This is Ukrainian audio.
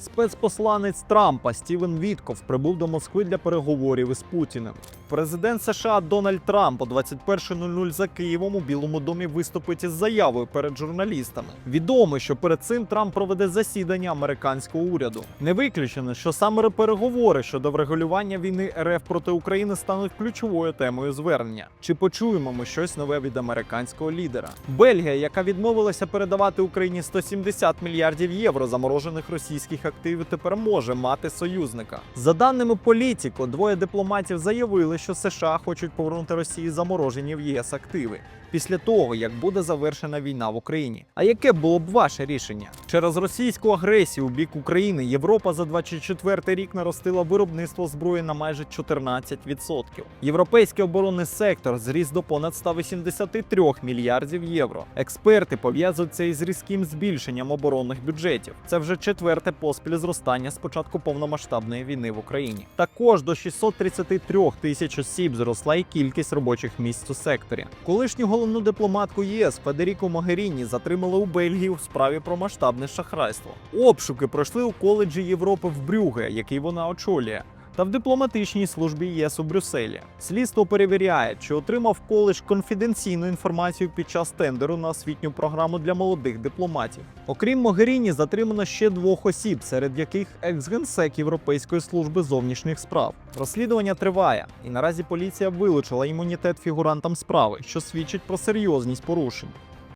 Спецпосланець Трампа Стівен Вітков прибув до Москви для переговорів із Путіним. Президент США Дональд Трамп о 21.00 за Києвом у Білому домі виступить із заявою перед журналістами. Відомо, що перед цим Трамп проведе засідання американського уряду. Не виключено, що саме переговори щодо врегулювання війни РФ проти України стануть ключовою темою звернення. Чи почуємо ми щось нове від американського лідера? Бельгія, яка відмовилася передавати Україні 170 мільярдів євро заморожених російських активів, тепер може мати союзника. За даними політико, двоє дипломатів заявили, що США хочуть повернути Росії заморожені в ЄС активи після того, як буде завершена війна в Україні. А яке було б ваше рішення? Через російську агресію у бік України Європа за 24 рік наростила виробництво зброї на майже 14%. Європейський оборонний сектор зріс до понад 183 мільярдів євро. Експерти пов'язують це із різким збільшенням оборонних бюджетів. Це вже четверте поспіль зростання з початку повномасштабної війни в Україні. Також до 633 тисяч осіб зросла і кількість робочих місць у секторі. Колишню головну дипломатку ЄС Федеріку Могеріні затримали у Бельгії у справі про масштабне шахрайство. Обшуки пройшли у коледжі Європи в Брюге, який вона очолює. Та в дипломатичній службі ЄС у Брюсселі слідство перевіряє, чи отримав коледж конфіденційну інформацію під час тендеру на освітню програму для молодих дипломатів. Окрім Могеріні, затримано ще двох осіб, серед яких екс-генсек Європейської служби зовнішніх справ. Розслідування триває, і наразі поліція вилучила імунітет фігурантам справи, що свідчить про серйозність порушень.